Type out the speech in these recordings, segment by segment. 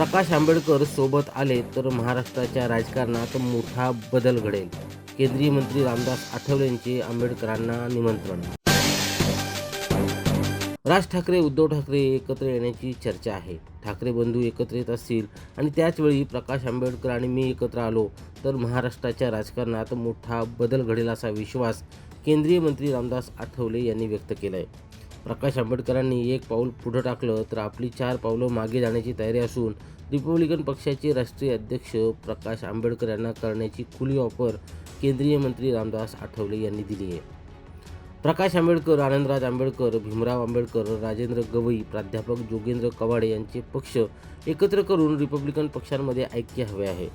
प्रकाश आंबेडकर सोबत आले तर महाराष्ट्राच्या राजकारणात मोठा बदल घडेल. केंद्रीय मंत्री रामदास आठवले यांचे आंबेडकरांना निमंत्रण. राज ठाकरे उद्धव ठाकरे एकत्र येण्याची चर्चा आहे. ठाकरे बंधू एकत्र येत असतील आणि त्याचवेळी प्रकाश आंबेडकर आणि मी एकत्र आलो तर महाराष्ट्राच्या राजकारणात मोठा बदल घडेल असा विश्वास केंद्रीय मंत्री रामदास आठवले यांनी व्यक्त केला आहे प्रकाश आंबेडकरांनी एक पाऊल पुढं टाकलं तर आपली चार पावलं मागे जाण्याची तयारी असून रिपब्लिकन पक्षाचे राष्ट्रीय अध्यक्ष प्रकाश आंबेडकर यांना करण्याची खुली ऑफर केंद्रीय मंत्री रामदास आठवले यांनी दिली आहे. प्रकाश आंबेडकर आनंदराज आंबेडकर भीमराव आंबेडकर राजेंद्र गवई प्राध्यापक जोगेंद्र कवाडे यांचे पक्ष एकत्र करून रिपब्लिकन पक्षांमध्ये ऐक्य हवे आहे.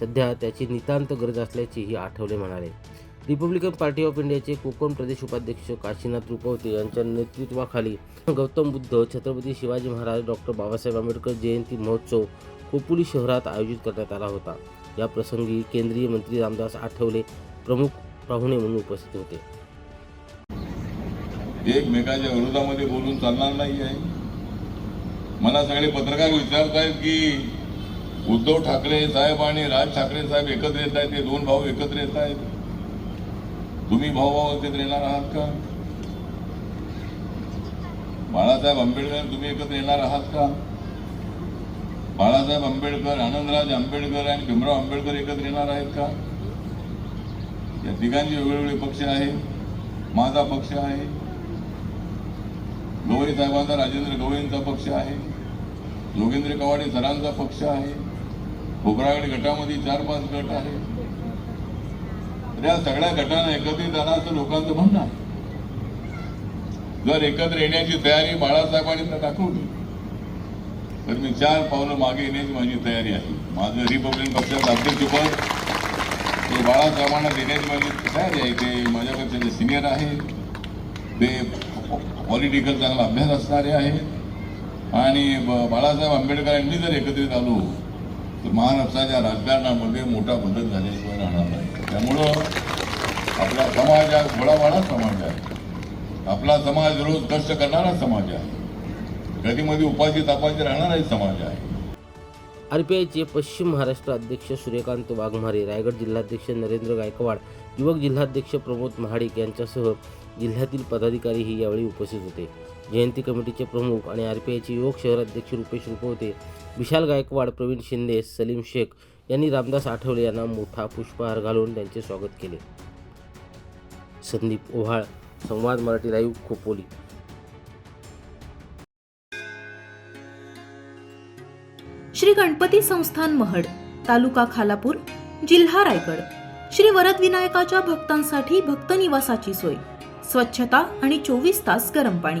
सध्या त्याची नितांत गरज असल्याचेही आठवले म्हणाले. रिपब्लिकन पार्टी ऑफ इंडियाचे कोकण प्रदेश उपाध्यक्ष काशीनाथ रुपवते यांच्या नेतृत्वाखाली गौतम बुद्ध छत्रपती शिवाजी महाराज डॉक्टर बाबासाहेब आंबेडकर जयंती महोत्सव कोपुली शहरात आयोजित करण्यात आला होता. या प्रसंगी केंद्रीय मंत्री रामदास आठवले प्रमुख पाहुणे म्हणून उपस्थित होते. एकमेकाच्या विरोधामध्ये बोलून चालणार नाही आहे. मला सगळे पत्रकार विचारत आहेत की उद्धव ठाकरे साहेब आणि राज ठाकरे साहेब एकत्र येत आहेत ते दोन भाऊ एकत्र येत आहेत. तुम्ही भाऊ एकत्र येणार आहात का? बाळासाहेब आंबेडकर तुम्ही एकत्र येणार आहात का? बाळासाहेब आंबेडकर आनंदराज आंबेडकर आणि भीमराव आंबेडकर एकत्र येणार आहेत का? या तिघांचे वेगवेगळे पक्ष आहेत माझा पक्ष आहे. गवई साहेबांचा राजेंद्र गवईंचा पक्ष आहे. जोगेंद्र कवाडे सरांचा पक्ष आहे. खोबरागड गटामध्ये चार पाच गट आहे या सगळ्या गटांना एकत्रित आणा असं लोकांचं म्हणणं आहे. जर एकत्र येण्याची तयारी बाळासाहेबांनी तर दाखवली तर मी चार पावलं मागे येण्याची माझी तयारी आहे. माझं रिपब्लिकन पक्षाचं अध्यक्षपद ते बाळासाहेबांना देण्याची माझी तयारी आहे. ते माझ्याकडे माझ्यापेक्षा सिनियर आहे ते पॉलिटिकल चांगला अभ्यास असणारे आहेत. आणि बाळासाहेब आंबेडकरांनी जर एकत्रित आलो तर महाराष्ट्राच्या राजकारणामध्ये मोठा बदल झाल्याशिवाय राहणार नाही. त्यामुळं आपला समाज हा घोडावाडा समाज आहे. आपला समाज रोज कष्ट करणारा समाज आहे. कधीमध्ये उपाशी तापाशी राहणाराही समाज आहे. आरपीआयचे पश्चिम महाराष्ट्र अध्यक्ष सूर्यकांत वाघमारे रायगड जिल्हाध्यक्ष नरेंद्र गायकवाड युवक जिल्हाध्यक्ष प्रमोद महाडिक यांच्यासह जिल्ह्यातील पदाधिकारीही यावेळी उपस्थित होते. जयंती कमिटीचे प्रमुख आणि आरपीआयचे युवक शहराध्यक्ष रुपेश रुपवते विशाल गायकवाड प्रवीण शिंदे सलीम शेख यांनी रामदास आठवले यांना मोठा पुष्पहार घालून त्यांचे स्वागत केले. संदीप ओव्हाळ संवाद मराठी लाईव्ह खोपोली. श्री गणपती संस्थान महड तालुका खालापूर जिल्हा रायगड. श्री वरद विनायकाच्या भक्तांसाठी भक्त निवासाची सोय स्वच्छता आणि चोवीस तास गरम पाणी.